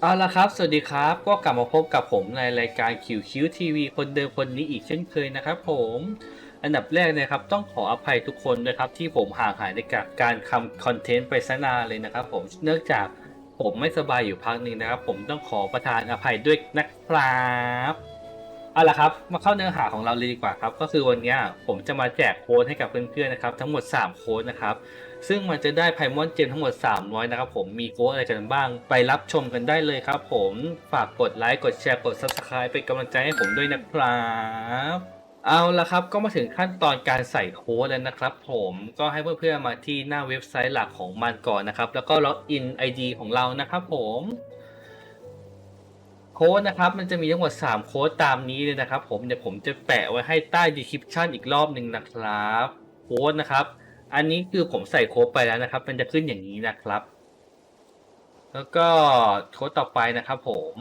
เอาละครับ สวัสดีครับ ก็กลับมาพบกับผมในรายการคิวคิวทีวีคนเดิมคนนี้อีกเช่นเคยนะครับผม อันดับแรกนะครับต้องขออภัยทุกคนด้วยครับที่ผมห่างหายในการการทำคอนเทนต์ไปซะนานเลยนะครับผม เนื่องจากผมไม่สบายอยู่พักหนึ่งนะครับ ผมต้องขอประทานอภัยด้วยนะครับ เอาละครับ มาเข้าเนื้อหาของเราเลยดีกว่าครับ ก็คือวันนี้ผมจะมาแจกโค้ดให้กับเพื่อนๆนะครับ ทั้งหมด 3 โค้ดนะครับ ซึ่งมันจะได้ไพมอนเจมทั้งหมด 300 นะครับผม มีโค้ดอะไรกันบ้าง ไปรับชมกันได้เลยครับผม ฝากกดไลค์ กดแชร์ กด Subscribe เป็นกำลังใจให้ผมด้วยนะครับ เอาละครับ ก็มาถึงขั้นตอนการใส่โค้ดแล้วนะครับ ผม ก็ให้เพื่อนๆมาที่หน้าเว็บไซต์หลักของมันก่อนนะครับ แล้วก็ล็อกอิน ID ของเรานะครับผม โค้ดนะครับมันจะมีทั้งหมด 3 โค้ดตามนี้เลยนะครับ ผมเดี๋ยวผมจะแปะไว้ให้ใต้ description อีกรอบหนึ่งนะครับโค้ดนะครับ อันนี้คือผมใส่โค้ดไปแล้วนะครับ มันจะขึ้นอย่างนี้นะครับ แล้วก็โค้ดต่อไปนะครับ ผม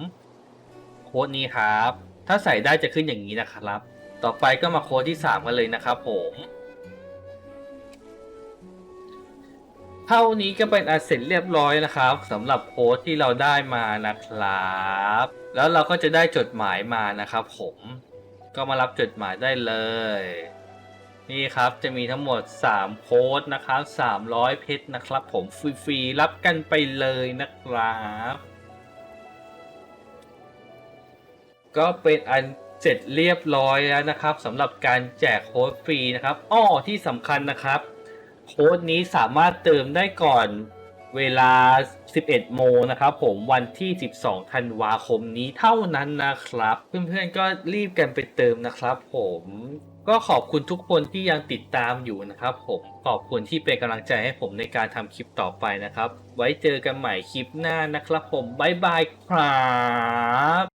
โค้ดนี้ครับ ถ้าใส่ได้จะขึ้นอย่างนี้นะครับ ต่อไปก็มาโค้ดที่ 3 กันเลยนะครับ ผม เท่านี้ก็เป็นอันเสร็จเรียบร้อยนะครับสำหรับโค้ดที่เราได้มานะครับ แล้วเราก็จะได้จดหมายมานะครับผมก็มารับจดหมายได้เลย นี่ครับจะมีทั้งหมด 3 โค้ดนะครับ300 เพชรนะครับ ผมฟรีๆรับกันไปเลยนะครับ ก็เป็นอันเสร็จเรียบร้อยแล้วนะครับสำหรับการแจกโค้ดฟรีนะครับอ้อที่สำคัญนะครับ โค้ดนี้สามารถเติมได้ก่อนเวลา 11 โมงนะครับผมวันที่ 12 ธันวาคมนี้เท่านั้นนะครับ เพื่อนๆก็รีบกันไปเติมนะครับผมก็ขอบคุณทุกคนที่ยังติดตามอยู่นะครับผมขอบคุณที่เป็นกำลังใจให้ผมในการทำคลิปต่อไปนะครับ ไว้เจอกันใหม่คลิปหน้านะครับผมบ๊ายบายครับ